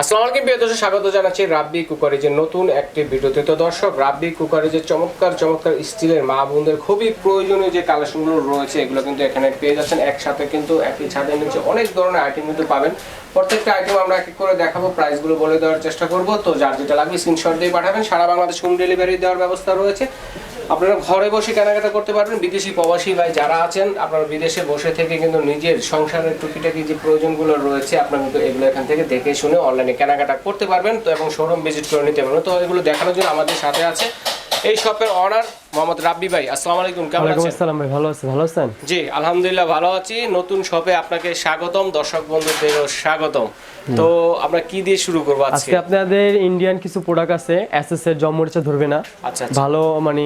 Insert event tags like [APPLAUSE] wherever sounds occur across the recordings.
আসসালামু আলাইকুম, প্রিয় দর্শক, স্বাগত জানাচ্ছি রাব্বি কুকারেজের নতুন একটি ভিডিওতে। তো দর্শক, রাব্বি কুকারেজের চমৎকার চমৎকার স্টিলের মা বোনদের খুবই প্রয়োজনীয় যে কালেকশনগুলো রয়েছে, এগুলো কিন্তু এখানে পেয়ে যাচ্ছেন। একসাথে কিন্তু একই ছাদের নিচে অনেক ধরনের আইটেম কিন্তু পাবেন। প্রত্যেকটা আইটেম আমরা এক এক করে দেখাবো প্রাইসগুলো বলে দেওয়ার চেষ্টা করব। তো যার যেটা লাগবে স্ক্রিনশট দিয়ে পাঠাবেন। সারা বাংলাদেশ হোম ডেলিভারি দেওয়ার ব্যবস্থা রয়েছে। আপনারা ঘরে বসে কেনাকাটা করতে পারবেন। বিদেশি প্রবাসী ভাই যারা আছেন, আপনারা বিদেশে বসে থেকে কিন্তু নিজের সংসারের টুকিটাকি যে প্রয়োজনগুলো রয়েছে, আপনারা কিন্তু এগুলো এখান থেকে দেখে শুনে অনলাইনে কেনাকাটা করতে পারবেন। তো এবং শোরুম ভিজিট করে নিতে পারবেন। তো এগুলো দেখানোর জন্য আমাদের সাথে আছে। এই শপের অনার মোহাম্মদ রাব্বি ভাই আসসালামু আলাইকুম কেমন আছেন? আসসালাম ভাই ভালো আছেন ভালো আছেন? জি আলহামদুলিল্লাহ ভালো আছি। নতুন শপে আপনাকে স্বাগতম দর্শক বন্ধুদেরও স্বাগতম। তো আমরা কি দিয়ে শুরু করব আজকে? আজকে আপনাদের ইন্ডিয়ান কিছু প্রোডাক্ট আছে এসএস এর জমমরিচা ধরবে না। আচ্ছা আচ্ছা। ভালো মানে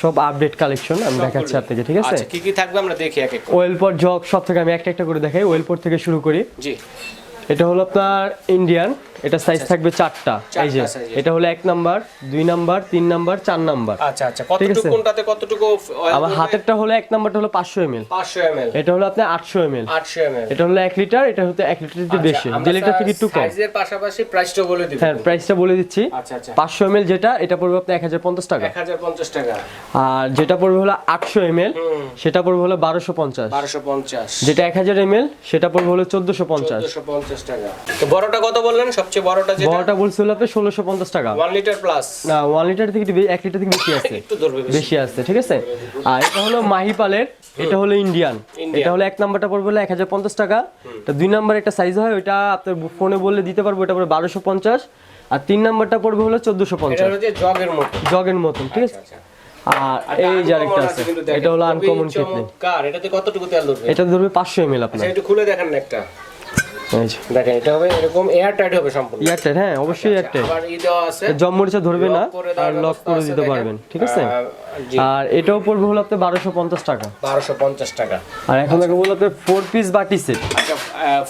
সব আপডেট কালেকশন আমি দেখাচ্ছি আপনাকে ঠিক আছে? আচ্ছা কি কি থাকবে আমরা দেখি এক এক করে। ওয়েল পর জগ সব থেকে আমি একটা একটা করে দেখাই ওয়েল পর থেকে শুরু করি। জি। এটা হলো আপনার ইন্ডিয়ান এটা সাইজ থাকবে চারটা। এই যে। এটা হলো এক নাম্বার দুই নাম্বার তিন নাম্বার চার নাম্বার আচ্ছা আচ্ছা। কতটুকু কোনটাতে কতটুকু আমার হাতেরটা হলো এক নাম্বারটা হলো পাঁচশো এম এল 500 ml এটা হলো আপনার আটশো এম এল 800 ml এটা হলো এক লিটার এটা হতে এক লিটার আচ্ছা, বেশি। যে লিটার থেকে একটু কম। সাইজের পাশাপাশি প্রাইসটা বলে দিবেন হ্যাঁ প্রাইসটা বলে দিচ্ছি। আচ্ছা আচ্ছা। পাঁচশো এম যেটা এটা পড়বে আপনার এক হাজার পঞ্চাশ টাকা। 1050 টাকা। আর যেটা পড়বে হলো আটশো এম সেটা পড়বে হলো বারোশো পঞ্চাশ। 1250 যেটা এক হাজার এম সেটা পড়বে হলো চোদ্দশো পঞ্চাশ। 1450 টাকা। তো বড়টা কত বললেন? সবচেয়ে বড়টা যেটা বড়টা বলছে হলো আপনার ষোলোশো পঞ্চাশ টাকা। 1 লিটার প্লাস না ওয়ান লিটার থেকে একটু বে- লিটার থেকে বেশি [LAUGHS] আছে। একটু ধরবে বেশি। আছে ঠিক আছে? আর এটা হলো মাহিপালের এটা হলো ইন্ডিয়ান এটা হলো এক নাম্বারটা পড়বে হলো এক হাজার পঞ্চাশ টাকা। এটা দুই নাম্বার একটা সাইজ হয় ওইটা আপনার ফোনে বললে দিতে পারব এটা পড়বে বারোশো পঞ্চাশ। আর তিন নাম্বারটা পড়বে হলো চোদ্দশো এটা পঞ্চাশ হলো যে জগের মতো। জগের মতন ঠিক আছে? আচ্ছা আর আর এই যে আরেকটা আছে এটা হলো আনকমন চমৎকার। এটাতে কতটুকু তেল ধরবে? এটা ধরবে পাঁচশো এম এল আচ্ছা আপনার একটু খুলে দেখেন একটা। দেখেন এটা হবে এরকম এয়ার টাইট হবে সম্পূর্ণ। এয়ারটেল হ্যাঁ অবশ্যই এয়ারটেল আবার ই দেওয়া আছে। জব মরিচা ধরবে না আর লক করে দিতে পারবেন ঠিক আছে? আর এটাও পড়বে হলো আপনার বারোশো পঞ্চাশ টাকা। 1250 টাকা। আর এখন দেখো বলল আপনার ফোর পিস বাটি সেট আচ্ছা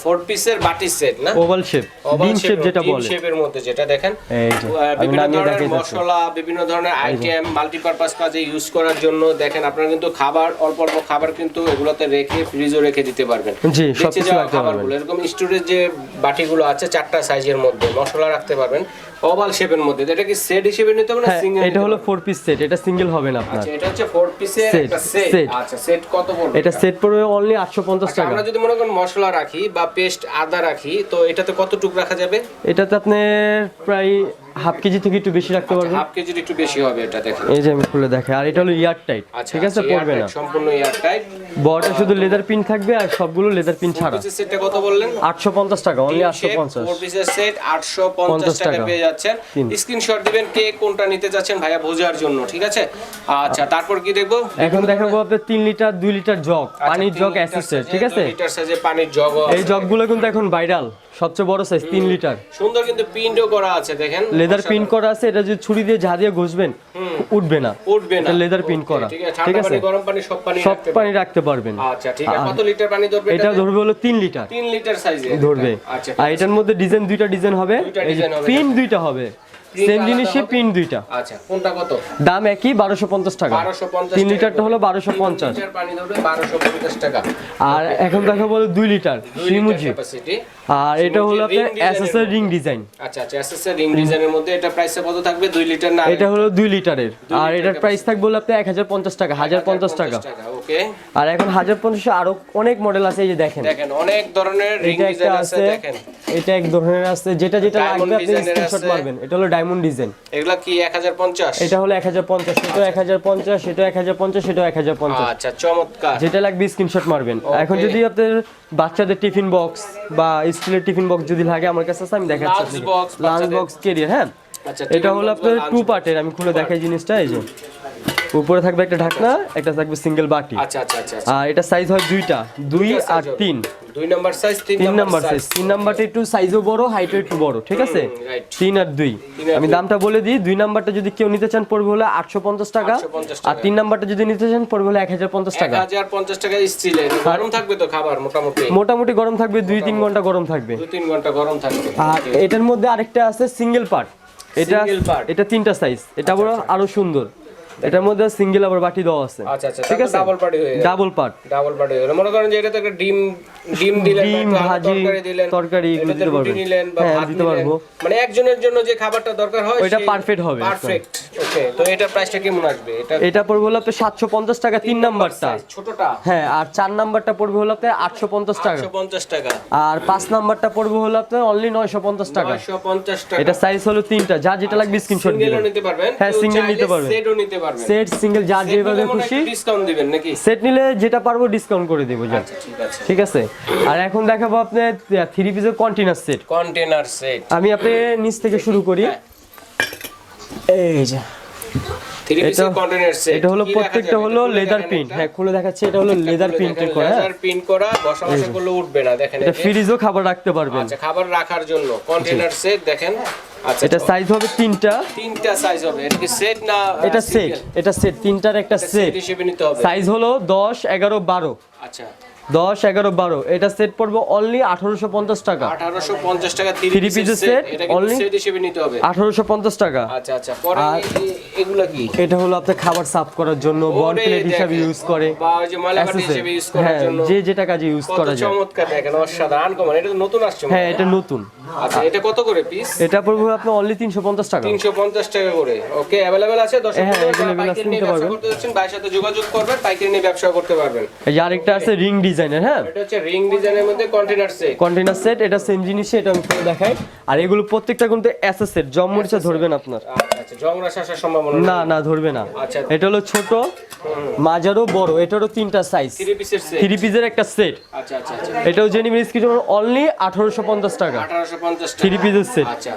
ফোর পিসের বাটি সেট না? ওভাল শেপ ডিম শেপ যেটা বলে। শেপের মধ্যে যেটা দেখেন। এই যে আহ, আমি বিভিন্ন ধরনের মশলা বিভিন্ন ধরনের আইটেম মাল্টিপারপাস কাজে ইউজ করার জন্য দেখেন আপনারা কিন্তু খাবার অল্প অল্প খাবার কিন্তু এগুলোতে রেখে ফ্রিজও রেখে দিতে পারবেন। জি রাখতে এরকম স্টোরেজ যে বাটিগুলো আছে চারটা সাইজের মধ্যে মশলা রাখতে পারবেন। ওভাল শেপের মধ্যে। এটা কি সেট হিসেবে নিতে হবে না হ্যাঁ সিঙ্গেল এটা হলো ফোর পিস সেট এটা সিঙ্গেল হবে না আপনার। আচ্ছা এটা হচ্ছে ফোর পিসের একটা সেট আচ্ছা সেট কত পড়বে এটা সেট পড়বে অনলি আটশো পঞ্চাশ আচ্ছা, টাকা। আমরা যদি মনে করেন মশলা রাখি বা পেস্ট আদা রাখি তো এটাতে কতটুক রাখা যাবে? এটাতে আপনি প্রায় হাফ কেজি থেকে একটু বেশি রাখতে পারবেন। হাফ কেজির একটু বেশি হবে এটা দেখেন। এই যে আমি খুলে দেখে আর এটা হলো ইয়ার টাইট আচ্ছা ঠিক আছে? পড়বে না। সম্পূর্ণ এয়ার টাইট। বড়টা শুধু লেদার পিন থাকবে আর সবগুলো লেদার পিন ছাড়া। সেটটা কত বললেন? আটশো পঞ্চাশ টাকা অনলি আটশো পঞ্চাশ। ফোর পিসের সেট 850 পঞ্চাশ টাকা টাকা। পেয়ে যাচ্ছেন। স্ক্রিনশট দিবেন কে কোনটা নিতে যাচ্ছেন ভাইয়া বোঝার জন্য ঠিক আছে? আচ্ছা তারপর কি দেখব? এখন দেখাবো আপনার তিন লিটার দুই লিটার জগ আচ্ছা, পানির জগ অ্যাসিস্টেড ঠিক আছে? লিটার সাইজে পানির জগ এই জগগুলো কিন্তু এখন ভাইরাল সবচেয়ে বড় সাইজ তিন লিটার। সুন্দর কিন্তু প্রিন্টও করা আছে দেখেন। লেদার পিন করা আছে এটা যদি ছুরি দিয়ে ঝা দিয়ে ঘষবেন উঠবে না। উঠবে না। pin Okay, করা। ঠিক আছে? পানি গরম পানি সব পানি সব পানি রাখতে পারবেন। আচ্ছা ঠিক আছে কত লিটার পানি ধরবে এটা ধরবে হলো তিন লিটার। 3 লিটার সাইজে ধরবে। আচ্ছা আর এটার মধ্যে ডিজাইন দুইটা ডিজাইন হবে, পিন দুইটা হবে। সেম আলাদা জিনিসে হবে? পিন দুইটা। আচ্ছা কোনটা কত? দাম একই বারোশো পঞ্চাশ টাকা। 1250 তিন লিটারটা হলো করে। বারোশো তিন পঞ্চাশ লিটার পানি ধরবে 1250 টাকা। আর এখন দেখা বলো দুই লিটার শিমুজি ক্যাপাসিটি আর এটা হলো আপনার এসএসআর রিং ডিজাইন আচ্ছা আচ্ছা এসএসআর রিং ডিজাইনের মধ্যে এটা প্রাইসে কত থাকবে? 2 লিটার না এটা হলো দুই লিটারের। আর এটার প্রাইস থাকবে হলো আপনার এক হাজার পঞ্চাশ টাকা। হাজার পঞ্চাশ টাকা ওকে আর এখন হাজার পঞ্চাশে আরও অনেক মডেল আছে এই যে দেখেন। দেখেন অনেক ধরনের রিং ডিজাইন আছে দেখেন। এটা এক ধরনের আছে যেটা যেটা লাগবে আপনি স্ক্রিনশট। মারবেন। এটা হলো ডায়মন্ড ডিজাইন এগুলা কি 1050 এটা হলো এক হাজার পঞ্চাশ এটা এক হাজার পঞ্চাশ এটা এক হাজার পঞ্চাশ এটা এক হাজার পঞ্চাশ। আচ্ছা চমৎকার। যেটা লাগবে স্ক্রিনশট মারবেন। এখন যদি আপনার বাচ্চাদের টিফিন বক্স বা স্কুলের টিফিন বক্স যদি লাগে আমার কাছে আছে আমি দেখাচ্ছি Lunch box, lunch box carrier হ্যাঁ? আচ্ছা এটা হলো আপনার টু পার্টের আমি খুলে দেখাই জিনিসটা এই যে। উপরে থাকবে একটা ঢাকনা একটা থাকবে সিঙ্গেল বাটি। আচ্ছা আচ্ছা আচ্ছা আর এটা সাইজ হয় দুইটা দুই আর তিন। দুই নাম্বার সাইজ তিন নাম্বার সাইজ তিন নাম্বারটা একটু সাইজও বড় হাইটও একটু বড় ঠিক আছে? তিন আর দুই। আমি দামটা বলে দিই দুই নাম্বারটা যদি কেউ নিতে চান পড়বে হলো আটশো পঞ্চাশ টাকা। আর তিন নাম্বারটা যদি নিতে চান পড়বে হলো এক হাজার পঞ্চাশ টাকা। 1050 টাকা স্টিলের গরম থাকবে তো খাবার মোটামুটি। মোটামুটি গরম থাকবে দুই তিন ঘণ্টা গরম থাকবে। দুই তিন ঘণ্টা গরম থাকবে। আর এটার মধ্যে আরেকটা আছে সিঙ্গেল পার্ট এটা এটা তিনটা সাইজ এটা বড় আরও সুন্দর। এটার মধ্যে সিঙ্গেল আবার বাটি দেওয়া আছে। আচ্ছা আচ্ছা ঠিক আছে? ডাবল পার্টি হয়ে ডাবল পার্ট ডাবল পার্টি হয়ে মনে করেন যে এটাতে একটা ডিম ডিম দিলেন ডিম, ভাজি, তরকারি দিলেন। তরকারি এগুলো দিতে পারবেন। নিলেন বা হ্যাঁ, ভাত দিতে। পারব। মানে একজনের জন্য যে খাবারটা দরকার হয় ওইটা perfect হবে পারফেক্ট ওকে তো এটার প্রাইসটা কেমন আসবে? এটা এটা পড়বে হলো আপনার সাতশো পঞ্চাশ টাকা তিন নাম্বারটা। ছোটটা? হ্যাঁ আর চার নাম্বারটা পড়বে হলো আপনার আটশো পঞ্চাশ টাকা। 150 টাকা। আর পাঁচ নাম্বারটা পড়বে হলো আপনার অনলি নয়শো পঞ্চাশ টাকা। 950 টাকা। এটা সাইজ হলো তিনটা। যা যেটা লাগবে স্ক্রিনশট সিঙ্গেলও দিবেন। নিতে পারবেন। হ্যাঁ, চাইলে নিতে পারবেন। সেটও নিতে পারবেন। সেট সিঙ্গেল যা যেভাবে খুশি। ডিসকাউন্ট দিবেন নাকি? সেট নিলে যেটা পারব ডিসকাউন্ট করে দেবো যা আচ্ছা ঠিক আছে। ঠিক আছে? আর এখন দেখাবো আপনার থ্রি পিসের কন্টেনার সেট কন্টেনার সেট আমি আপনি নিচ থেকে শুরু করি। হ্যাঁ। এই যে। এটা হলো প্রত্যেকটা হলো লেদার প্রিন্ট হ্যাঁ খুলে দেখাচ্ছে এটা হলো লেদার প্রিন্টের করা। লেদার প্রিন্ট করা বসা বসা করলে উঠবে না দেখেন এটা ফ্রিজও খাবার রাখতে পারবেন। আচ্ছা খাবার রাখার জন্য কন্টেনার সেট দেখেন। আচ্ছা এটা সাইজ হবে তিনটা। তিনটা সাইজ হবে। এটা কি সেট না এটা সেট এটা সেট তিনটার একটা সেট হিসেবে নিতে হবে। সাইজ হলো দশ এগারো বারো। আচ্ছা। দশ এগারো বারো। এটা সেট পড়ব অনলি আঠারোশো পঞ্চাশ টাকা। আঠারোশো পঞ্চাশ টাকা থ্রি পিসের সেট এটা সেট হিসেবে নিতে হবে। আঠারোশো পঞ্চাশ টাকা। আচ্ছা আচ্ছা আর- এগুলা কি? এটা হলো আপনার খাবার সার্ভ করার জন্য বন প্লেট হিসাবে ইউজ করে বা যে ময়লা হিসেবে ইউজ করার হ্যাঁ জন্য। যে যেটা কাজে ইউজ করা যায়। চমৎকার দেখেন অসাধারণ কমন এটা তো নতুন আসছে হ্যাঁ এটা নতুন। আচ্ছা এটা কত করে পিস এটা পড়বে আপনার অনলি তিনশো পঞ্চাশ টাকা। তিনশো পঞ্চাশ টাকা করে। ওকে অ্যাভেলেবেল আছে? দর্শক হ্যাঁ, বন্ধুরা, আছে, নিতে পারবেন। ভাইয়ের সাথে যোগাযোগ করবেন পাইকারি নিয়ে ব্যবসা করতে পারবেন। এই আরেকটা আছে রিং ডিজাইনের হ্যাঁ? এটা হচ্ছে রিং ডিজাইনের মধ্যে কন্টেনার সেট কন্টেনার সেট এটা সেম জিনিসই এটা আমি খুলে দেখাই। আর এগুলো প্রত্যেকটা কিন্তু অ্যাসেস সেট জম মরিচা ধরবেন আপনার। আচ্ছা জংরাস আসার সম্ভাবনা না না ধরবে না। আচ্ছা। এটা হলো ছোট মাঝারও বড় এটারও তিনটা সাইজ থ্রি পিসের সেট থ্রি পিসের একটা সেট আচ্ছা আচ্ছা আচ্ছা। এটাও জেনি মিনিস কিছু অনলি আঠারোশো পঞ্চাশ টাকা। আঠারোশো পঞ্চাশ থ্রি পিসের সেট আচ্ছা।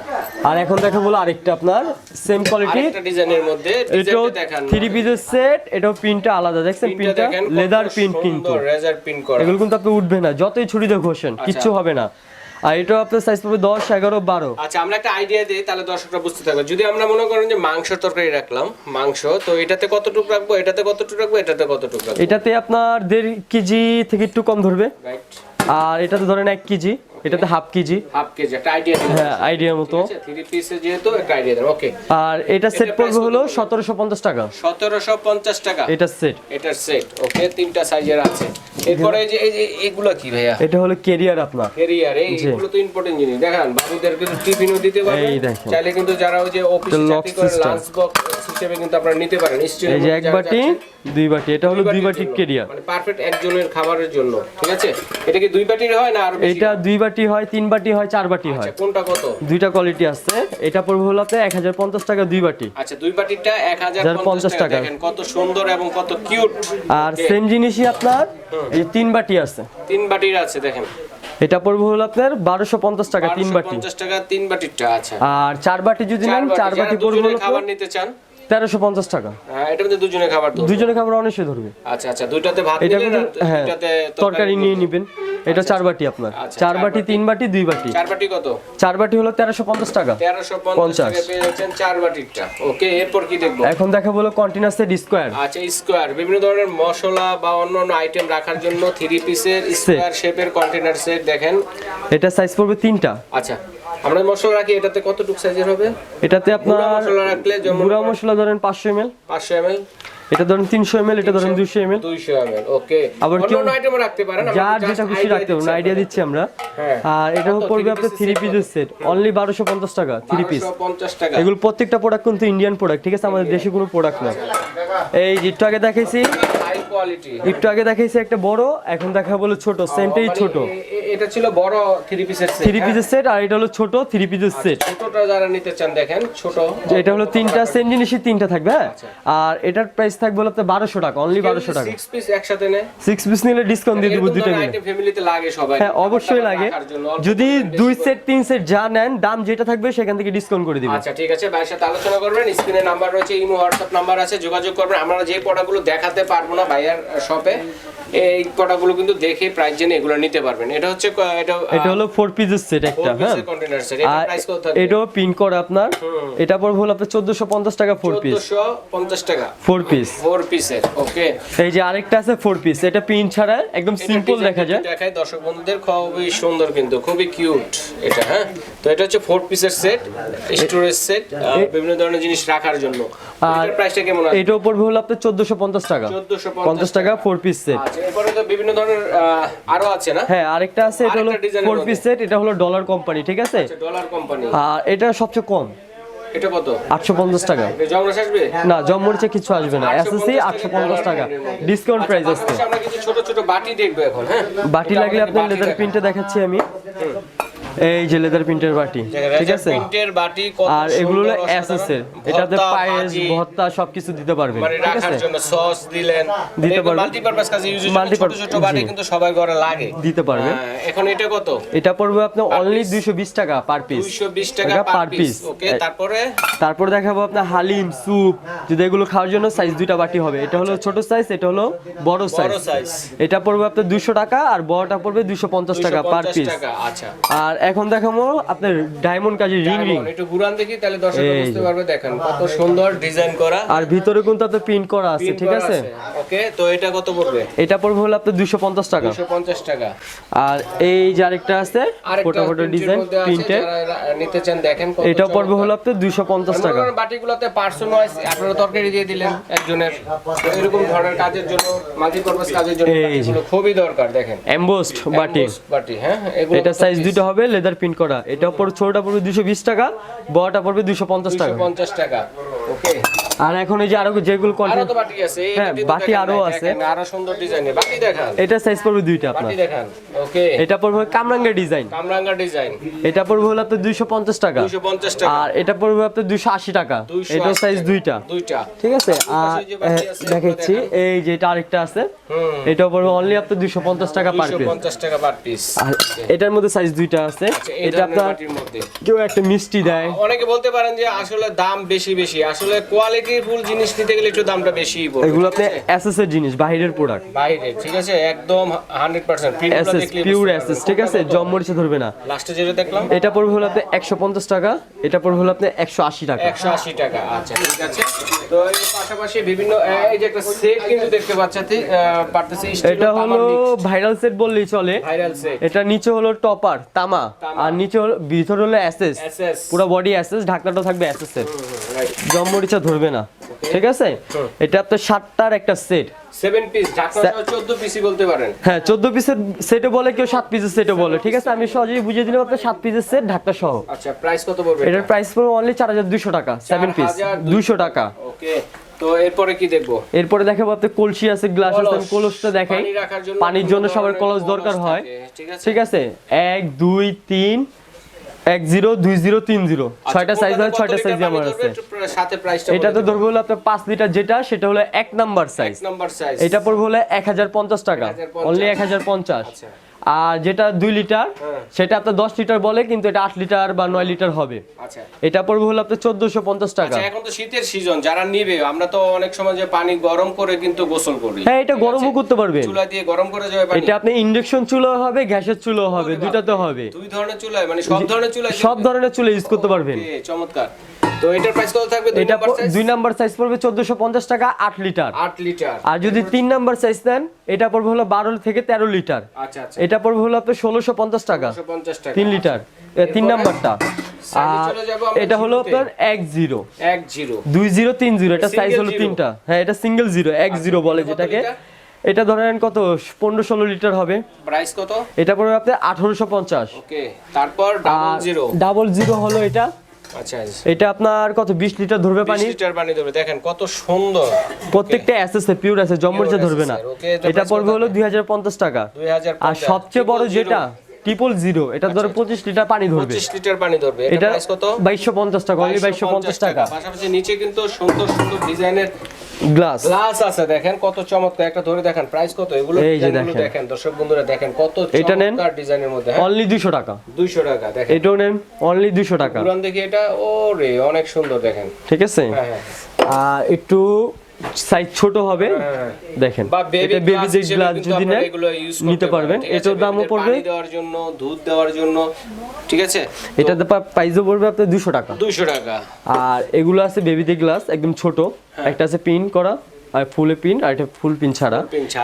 আর এখন দেখা বলো আরেকটা আপনার সেম কোয়ালিটি আরেকটা ডিজাইনের মধ্যে এটাও দেখান। থ্রি পিসের সেট এটাও প্রিন্টটা আলাদা। দেখছেন প্রিন্টটা লেদার প্রিন্ট কিন্তু। রেজার প্রিন্ট করা। এগুলো কিন্তু আপনি উঠবে না। যতই ছুরি দিয়ে ঘষেন কিচ্ছু হবে না। আর এটা আপনার সাইজ পাবে দশ এগারো বারো। আচ্ছা আমরা একটা আইডিয়া দিই তাহলে দর্শকরা বুঝতে থাকবে। যদি আমরা মনে করেন যে মাংস তরকারি রাখলাম মাংস তো এটাতে কতটুকু রাখব এটাতে কতটুকু রাখব এটাতে কতটুকু রাখব? এটাতে আপনার দেড় কেজি থেকে একটু কম ধরবে। রাইট আর এটাতে ধরেন এক কেজি। এটাতে হাফ কেজি হাফ কেজি একটা আইডিয়া হ্যাঁ আইডিয়ার মতো। থ্রি পিসে যেহেতু একটা আইডিয়া দেন ওকে আর এটা সেট পড়বে হলো কত? সতেরোশো পঞ্চাশ টাকা। সতেরোশো পঞ্চাশ টাকা। এটা সেট এটার সেট ওকে তিনটা সাইজের আছে। এরপরে যে এই যে এগুলা কি ভাইয়া? এটা হলো কেরিয়ার আপনার। ক্যারিয়ার এই এগুলো তো ইম্পর্টেন্ট জিনিস। দেখান বাবুদের কিন্তু টিফিনও দিতে পারবেন। এই দেখেন। চাইলে কিন্তু যারা ওই যে অফিস চাকরি করে লাঞ্চ বক্স হিসেবে কিন্তু আপনারা নিতে পারেন স্টিলের এই যে এক বাটি দুই বাটি। এটা হলো দুই বাটির জন্য। কেরিয়ার মানে পারফেক্ট একজনের খাবারের জন্য ঠিক আছে? এটা কি দুই বাটির হয় না আর এটা দুই বাটি হয় তিন বাটি হয় চার বাটি হয়। আচ্ছা কোনটা কত? দুইটা কোয়ালিটি আছে। এটা পড়বে হলো আপনার এক হাজার পঞ্চাশ টাকা দুই বাটি। আচ্ছা দুই বাটিরটা এক হাজার পঞ্চাশ টাকা। কত সুন্দর এবং কত কিউট আর সেম জিনিসই আপনার এই তিন বাটি আছে। তিন বাটির আছে দেখেন। এটা পড়বে হলো আপনার বারোশো পঞ্চাশ টাকা তিন বাটি। পঞ্চাশ টাকা তিন বাটিরটা আচ্ছা। আর চার বাটি যদি নেন চার বাটি পড়বে হলো খাবার নিতে চান তেরোশো পঞ্চাশ টাকা। হ্যাঁ এটা মধ্যে দুজনে খাবার তো দুজনে খাবার অনেসে ধরবে। আচ্ছা আচ্ছা দুইটাতে ভাত এটা কিন্তু হ্যাঁ দুইটাতে তরকারি নিয়ে নিবেন। এটা চার বাটি আপনার। আচ্ছা, চার বাটি। তিন বাটি দুই বাটি। চার বাটি কত? চার বাটি হলো তেরোশো পঞ্চাশ টাকা। তেরোশো পঞ্চাশ চার বাটিরটা। ওকে এরপর কি দেখব? এখন দেখা বলো কন্টিনার সেট স্কোয়ার আচ্ছা স্কোয়ার বিভিন্ন ধরনের মশলা বা অন্য অন্য আইটেম রাখার জন্য থ্রি পিসের স্কোয়ার শেপের কন্টেনার সেট দেখেন। এটা সাইজ পড়বে তিনটা। আচ্ছা। আমরা মশলা রাখি এটাতে কতটুকু সাইজের হবে? এটাতে আপনার মশলা রাখলে যেমন গুঁড়া মশলা ধরেন পাঁচশো এমএল পাঁচশো এম এল এটা ধরেন তিনশো এমএল এটা ধরেন দুশো এমএল দুইশো এম এল ওকে আবার অন্য আইটেমও রাখতে পারেন আমরা যার যেটা খুশি রাখতে দিচ্ছি আইডিয়া দিচ্ছি আমরা। হ্যাঁ। আর এটা? পড়বে আপনার piece থ্রি পিসের সেট অনলি বারোশো পঞ্চাশ টাকা থ্রি পিস 1250 টাকা। এগুলো প্রত্যেকটা প্রোডাক্ট কিন্তু ইন্ডিয়ান প্রোডাক্ট ঠিক আছে? আমাদের দেশে কোনো প্রোডাক্ট না এই যে আগে দেখাইছি একটু আগে দেখাইছি একটা বড় এখন দেখা বলো ছোট সেমটাই ছোট। এটা ছিল বড় থ্রি পিসের সেট থ্রি পিসের সেট আর এটা হলো ছোট থ্রি পিসের সেট ছোটটা যারা নিতে চান দেখেন ছোট। এটা হলো তিনটা সেম জিনিসই তিনটা থাকবে হ্যাঁ? আর এটার প্রাইস থাকবে হলো আপনার বারোশো টাকা অনলি বারোশো টাকা। সিক্স পিস একসাথে নেয়? সিক্স পিস নিলে ডিসকাউন্ট দিয়ে দিব মিলে। ফ্যামিলিতে লাগে সবাই। হ্যাঁ অবশ্যই লাগে। যদি দুই সেট তিন সেট যা নেন দাম যেটা থাকবে সেখান থেকে ডিসকাউন্ট করে দিবেন। আচ্ছা ঠিক আছে ভাইয়ের সাথে আলোচনা করবেন। স্ক্রিনে নাম্বার রয়েছে ইমো হোয়াটসঅ্যাপ নাম্বার আছে যোগাযোগ করবেন। আমরা যে প্রোডাক্টগুলো দেখাতে পারব না ভাইয়া ভাইয়ার শপে এই প্রোডাক্টগুলো কিন্তু দেখে প্রাইস জেনে এগুলো নিতে পারবেন। এটা হচ্ছে এটা এটা হলো ফোর পিসের সেট একটা হ্যাঁ। কন্টেনার সেট এটা প্রাইস কত থাকবে? এটাও পিন করে আপনার। এটা পড়বে হলো আপনার চোদ্দশো পঞ্চাশ টাকা ফোর পিস 1450 টাকা। ফোর পিস ফোর পিসের ওকে এই যে আরেকটা আছে ফোর পিস এটা পিন ছাড়া একদম সিম্পল দেখা যায়। দেখায় দর্শক বন্ধুদের খুবই সুন্দর কিন্তু খুবই কিউট এটা হ্যাঁ। তো এটা হচ্ছে ফোর পিসের সেট স্টোরেজ সেট বিভিন্ন ধরনের জিনিস রাখার জন্য। আর এটার প্রাইসটা কেমন আছে? এটাও পড়বে হলো আপনার চোদ্দশো পঞ্চাশ টাকা। 1450 পঞ্চাশ টাকা ফোর পিস সেট আচ্ছা এরপরে তো বিভিন্ন ধরনের আরও আছে না? হ্যাঁ আরেকটা আছে এটা হলো ফোর পিস সেট এটা হলো ডলার কোম্পানি ঠিক আছে? ডলার কোম্পানি আর এটা সবচেয়ে কম। এটা কত? টাকা। আসবে না কিছু আসবে না। 850 এসএসসি আটশো পঞ্চাশ টাকা। ডিসকাউন্ট প্রাইস আচ্ছা, আসছে পাশাপাশি আমরা কিছু ছোট ছোট বাটি দেখব এখন হ্যাঁ? বাটি লাগলে আপনার লেদার প্রিন্টে দেখাচ্ছি আমি। এই যে লেদার প্রিন্টের বাটি ঠিক আছে? প্রিন্টের বাটি কত আর এগুলো হলো সুন্দর, এসএসএর এটাতে পায়েস ভর্তা সবকিছু দিতে পারবেন মানে ঠিক রাখার আছে জন্য সস দিলেন। দিতে পারবেন। মাল্টিপারপাস কাজে ইউজ ছোট ছোট বাটি কিন্তু সবাই ঘরে লাগে। দিতে পারবেন। হ্যাঁ, এখন এটা কত? এটা পড়বে আপনার অনলি piece? দুইশো বিশ টাকা পার পিস 220 টাকা পার পিস ওকে তারপরে? তারপর দেখাবো আপনার হালিম স্যুপ যদি এগুলো খাওয়ার জন্য সাইজ দুইটা বাটি হবে। এটা হলো ছোট সাইজ এটা হলো বড় সাইজ এটা পড়বে আপনার দুশো টাকা আর বড়টা পড়বে দুশো পঞ্চাশ টাকা পার 250 পিস আচ্ছা। আর এখন দেখাবো আপনার ডায়মন্ড কাজের রিং রিং একটু ঘুরান দেখি তাহলে দর্শক বুঝতে পারবে দেখেন কত সুন্দর ডিজাইন করা। আর ভিতরে কিন্তু আপনার প্রিন্ট করা আছে ঠিক আছে? ওকে তো এটা কত পড়বে? এটা পড়বে হলো আপনার দুশো পঞ্চাশ টাকা। 250 টাকা। আর এই যে আরেকটা আছে ফোটো ফোটো ডিজাইন যারা নিতে চান দেখেন কত এটা পড়বে হলো আপনার দুশো পঞ্চাশ মনে টাকা। করেন বাটিগুলোতে পার্সন ওয়াইজ আপনারা তরকারি দিয়ে দিলেন একজনের। এরকম ধরনের কাজের জন্য মাল্টিপারপাস কাজের জন্য। বাটিগুলো খুবই দরকার দেখেন। এমবোস্ট বাটি। বাটি হ্যাঁ এটা সাইজ দুটো হবে লেদার প্রিন্ট করা। এটা পড়বে, ছোটটা পড়বে দুশো বিশ টাকা, বড়টা পড়বে দুশো পঞ্চাশ টাকা। পঞ্চাশ টাকা। ওকে। আর এখন এই যে আরও যেগুলো তো বাটি আছে হ্যাঁ, দেখেন, আরও আছে। আরও সুন্দর ডিজাইনের বাটি দেখান। এটা সাইজ পড়বে দুইটা আপনার। বাটি দেখান ওকে এটা পড়বে কামরাঙ্গা ডিজাইন কামরাঙ্গা ডিজাইন এটা পড়বে হলো আপনার দুইশো পঞ্চাশ টাকা। 250 টাকা। আর এটা পড়বে আপনার দুইশো আশি টাকা। এটা সাইজ দুইটা। দুইটা। ঠিক আছে? আর আর পাশে যে বাটি আছে, আহ, দেখাচ্ছি এই যে এটা আরেকটা আছে। এটা পড়বে অনলি আপনার দুইশো পঞ্চাশ টাকা পার পিস 250 টাকা পার পিস আর এটার মধ্যে সাইজ দুইটা আছে। এটা আপনার কেউ একটা মিষ্টি দেয়। অনেকে বলতে পারেন যে আসলে দাম বেশি বেশি। আসলে কোয়ালিটি ফুল জিনিস নিতে গেলে একটু দামটা পড়বে এগুলো ঠিক আপনি এসএস এর জিনিস বাইরের প্রোডাক্ট বাইরে ঠিক আছে? একদম hundred percent SS pure SS ঠিক আছে? ধরবে না। লাস্টে যেটা দেখলাম? এটা পড়বে হলো আপনি একশো পঞ্চাশ টাকা এটা পড়বে হলো আপনি একশো আশি টাকা। একশো আশি টাকা আচ্ছা ঠিক আছে। তো এর পাশাপাশি বিভিন্ন এই যে একটা সেট কিন্তু দেখতে পারতেছি এটা হলো ভাইরাল সেট বললেই চলে। ভাইরাল সেট এটা নিচে হলো টপার তামা। আর নিচে হলো ভিতরে হলো এসএস পুরো বডি অ্যাসেস ঢাকনাটা থাকবে অ্যাসেস এর। রাইট জম ধরবে না। ঠিক আছে? এটা আপনার সাতটার একটা সেট সেভেন পিস চোদ্দ পিসই বলতে পারেন। হ্যাঁ চোদ্দ পিসের সেটে বলে কেউ সাত পিসের সেটে বলে। ঠিক আছে? আমি সহজেই বুঝিয়ে দিলাম আপনার সাত পিসের সেট সহ। আচ্ছা প্রাইস কত পড়বে এটার প্রাইস পড়বে অনলি চার হাজার দুশো টাকা সেভেন পিস 4,200 দুশো টাকা। ওকে তো এরপরে কি দেখব? এরপরে দেখাবো আপনার কলসি আছে গ্লাস আছে আমি কলস। কলসটা দেখাই। পানির জন্য সবার কলস দরকার হয়। ঠিক আছে? ঠিক আছে? এক দুই তিন এক জিরো দুই জিরো তিন জিরো। আচ্ছা, ছয়টা সাইজ হয় ছয়টা সাইজ আমার আছে। একটু প্রা- এটাতে ধরবো হলো আপনার পাঁচ লিটার যেটা সেটা হলো এক নাম্বার সাইজ এটা পড়বে হলো এক হাজার পঞ্চাশ টাকা। অনলি এক হাজার পঞ্চাশ। আর যেটা দুই লিটার হ্যাঁ। সেটা আপনার দশ লিটার বলে কিন্তু এটা আট লিটার বা নয় লিটার হবে। আচ্ছা। এটা পড়বে হলো আপনার চোদ্দশো পঞ্চাশ টাকা। আচ্ছা এখন তো শীতের সিজন যারা নিবে আমরা তো অনেক সময় যে পানি গরম করে কিন্তু গোসল করি হ্যাঁ এটা গরমও করতে পারবেন। চুলা দিয়ে গরম করে যাবে এটা আপনি ইন্ডাকশন চুলো হবে গ্যাসের চুলো হবে বাপরে। হবে। দুই ধরনের চুলায় মানে সব ধরনের চুলায় সব ধরনের চুলো ইউজ করতে পারবেন। চমৎকার। তো এটার প্রাইস কত থাকবে? এটা নাম্বার সাইজ দুই নাম্বার সাইজ পড়বে চোদ্দশো পঞ্চাশ টাকা আট লিটার। 8 লিটার। আর যদি তিন নাম্বার সাইজ নেন এটা পড়বে হলো বারো থেকে তেরো লিটার। আচ্ছা আচ্ছা। এটা পড়বে হলো আপনার ষোলোশো পঞ্চাশ টাকা। তিন লিটার। তিন নাম্বারটা। আর এটা হলো আপনার এক জিরো। এক জিরো। দুই জিরো তিন জিরো এটা সাইজ হলো তিনটা। হ্যাঁ এটা সিঙ্গেল জিরো এক জিরো বলে যেটাকে। এটা ধরেন কত? পনেরো ষোলো লিটার হবে। প্রাইস কত? এটা পড়বে আপনার আঠারোশো পঞ্চাশ। ওকে তারপর ডাবল জিরো ডাবল জিরো হলো এটা আচ্ছা এটা আপনার কত বিশ লিটার ধরবে 20 পানি লিটার পানি ধরবে। দেখেন কত সুন্দর। প্রত্যেকটা এসএসএ পিওর আছে জম্মরচা ধরবে না। এটা পড়বে হলো দুই হাজার পঞ্চাশ টাকা। আর সবচেয়ে বড় যেটা ট্রিপল জিরো এটা ধরো পঁচিশ লিটার পানি ধরবে। 25 লিটার পানি ধরবে। এটা কত? বাইশশো পঞ্চাশ টাকা অনলি বাইশশো পঞ্চাশ টাকা। পাশাপাশি নিচে কিন্তু সুন্দর সুন্দর ডিজাইনের গ্লাস। গ্লাস আছে দেখেন কত চমৎকার। একটা ধরে দেখেন প্রাইস কত? এগুলো এই যে দেখেন। দর্শক বন্ধুরা দেখেন কত এটা নেন। ডিজাইনের মধ্যে হ্যাঁ? অনলি দুশো টাকা। 200 টাকা দেখেন। এটাও নেন অনলি দুশো টাকা। পুরান দেখি এটা ওরে অনেক সুন্দর দেখেন। ঠিক আছে? হ্যাঁ হ্যাঁ। আর একটু সাইজ ছোট হবে হ্যাঁ। দেখেন। এটা বেবি যে গ্লাস যদি নেন নিতে পারবেন। এটার দামও পড়বে দেওয়ার জন্য দুধ দেওয়ার জন্য ঠিক আছে? এটাতে প্রাইসও পড়বে আপনার দুশো টাকা। 200 টাকা। আর এগুলো আছে বেবিদের গ্লাস একদম ছোট। একটা আছে পিন করা। আর ফুলে পিন আর এটা ফুল পিন ছাড়া।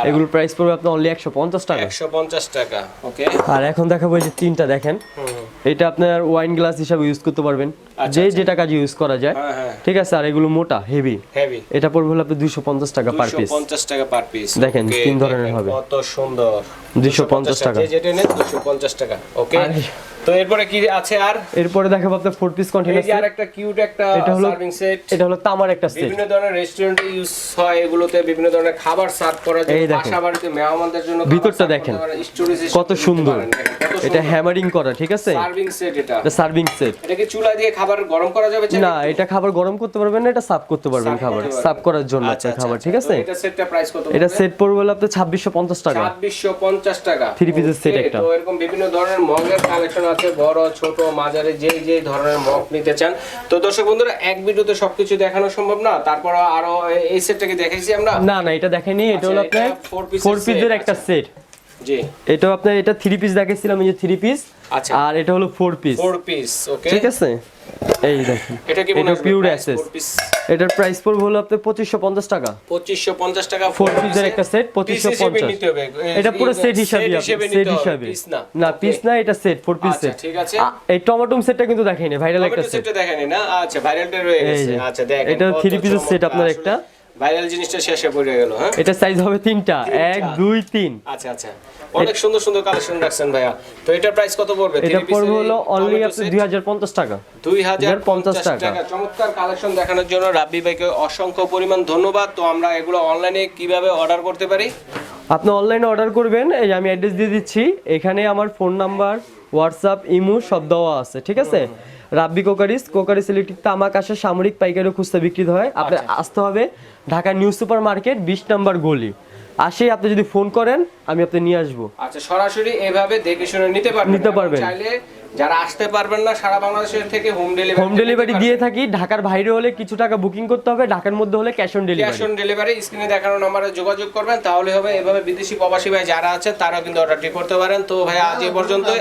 এগুলোর প্রাইস পড়বে আপনার অনলি একশো পঞ্চাশ টাকা। 150 টাকা ওকে আর এখন দেখাবো এই যে তিনটা দেখেন। এটা আপনার ওয়াইন গ্লাস হিসাবে ইউজ করতে পারবেন। যে যেটা কাজে ইউজ করা যায়। হ্যাঁ হ্যাঁ। ঠিক আছে আর এগুলো মোটা হেভি হেভি এটা পড়বে হলো আপনার দুশো পঞ্চাশ টাকা পার পিস 250 টাকা পার পিস দেখেন, তিন ধরনের হবে। কত সুন্দর। 250 টাকা। যে যেটা নেন 250 টাকা ওকে তো এরপরে কি আছে আর? এরপরে দেখাবো আপনার ফোর পিস এই কন্টেনার যে আরেকটা কিউট একটা সার্ভিং সেট এটা হলো তামার একটা সেট বিভিন্ন ধরনের রেস্টুরেন্টে ইউজ হয় এগুলোতে বিভিন্ন ধরনের খাবার সার্ভ করার জন্য এই বাসা বাড়িতে মেহমানদের জন্য ভিতরটা দেখেন। কত সুন্দর। এটা হ্যামারিং করা ঠিক আছে? সার্ভিং সেট এটা। এটা সার্ভিং সেট এটা কি চুলা দিয়ে খাবার গরম করা যাবে? না এটা খাবার গরম করতে পারবেন না এটা সার্ভ করতে পারবেন খাবার। সার্ভ করার জন্য আচ্ছা, আচ্ছা, খাবার আচ্ছা। ঠিক আছে? এটা সেটটা প্রাইস কত এটা সেট পড়বে হলো আপনার ছাব্বিশশো পঞ্চাশ টাকা। 2650 টাকা। এর set Okay, একটা। তো এরকম বিভিন্ন ধরনের মগের কালেকশন আছে বড় ছোট মাঝারি যে যে ধরনের মগ নিতে চান। তো দর্শক বন্ধুরা এক ভিডিওতে সবকিছু দেখানো সম্ভব না তারপর আরও এই সেটটাকে দেখাইছি আমরা? না না এটা দেখাইনি এটা হলো আচ্ছা, আপনার ফোর পিসের একটা আচ্ছা। সেট জি। এটা আপনার এটা থ্রি পিস দেখাইছিলাম এই যে থ্রি পিস আচ্ছা। আর এটা হলো four piece four piece okay ঠিক আছে? এই দেখেন এটা কি এটা পিওর অ্যাসেস এটার প্রাইস পড়বে হলো আপনার পঁচিশশো পঞ্চাশ টাকা। 2550 টাকা ফোর পিসের একটা সেট পঁচিশশো পঞ্চাশ। এটা পুরো সেট হিসাবে সেট হিসাবে। না। পিস না এটা সেট ফোর পিস সেট ঠিক আছে। এই টমেটো সেটটা কিন্তু দেখাইনি ভাইরাল একটা সেট সেটটা দেখাইনি না? আচ্ছা ভাইরালটা রয়ে গেছে। আচ্ছা দেখেন এটা থ্রি পিসের চমৎকার আপনার একটা। ভাইরাল জিনিসটা শেষে পড়ে গেল হ্যাঁ? এটা সাইজ হবে তিনটা। এক দুই তিন। আচ্ছা আচ্ছা। অনেক সুন্দর সুন্দর কালেকশন রাখছেন ভাইয়া। তো এটা প্রাইস কত পড়বে? এটা পড়বে হলো অনলি আপ টু 2050 টাকা। দুই হাজার 2050 পঞ্চাশ টাকা। টাকা। চমৎকার কালেকশন দেখানোর জন্য রাব্বি ভাইকে অসংখ্য পরিমাণ ধন্যবাদ। তো আমরা এগুলো অনলাইনে কীভাবে অর্ডার করতে পারি? আপনি অনলাইনে অর্ডার করবেন এই আমি অ্যাড্রেস দিয়ে দিচ্ছি। এখানে আমার ফোন নাম্বার হোয়াটসঅ্যাপ ইমো সব দেওয়া আছে ঠিক আছে? রাব্বি কোকারিস কোকারিস ইলেকট্রিক তামাক আসে সামরিক পাইকারি খুচরা বিক্রি হয়। আপনি আচ্ছা। আসতে হবে ঢাকা নিউ সুপার মার্কেট বিশ নাম্বার গলি। আসেই আপনি যদি ফোন করেন আমি আপনি নিয়ে আসব। আচ্ছা সরাসরি এভাবে দেখে শুনে নিতে পারবেন। নিতে পারবেন। চাইলে যারা আসতে পারবেন না সারা বাংলাদেশের থেকে হোম ডেলিভারি হোম ডেলিভারি দিয়ে থাকি ঢাকার বাইরে হলে কিছু টাকা বুকিং করতে হবে ঢাকার মধ্যে হলে cash on delivery cash on delivery স্ক্রিনে দেখানো নম্বরে যোগাযোগ করবেন তাহলে হবে এভাবে বিদেশি প্রবাসী ভাই যারা আছে তারাও কিন্তু অর্ডারটি করতে পারেন। তো ভাই আজ এ পর্যন্তই।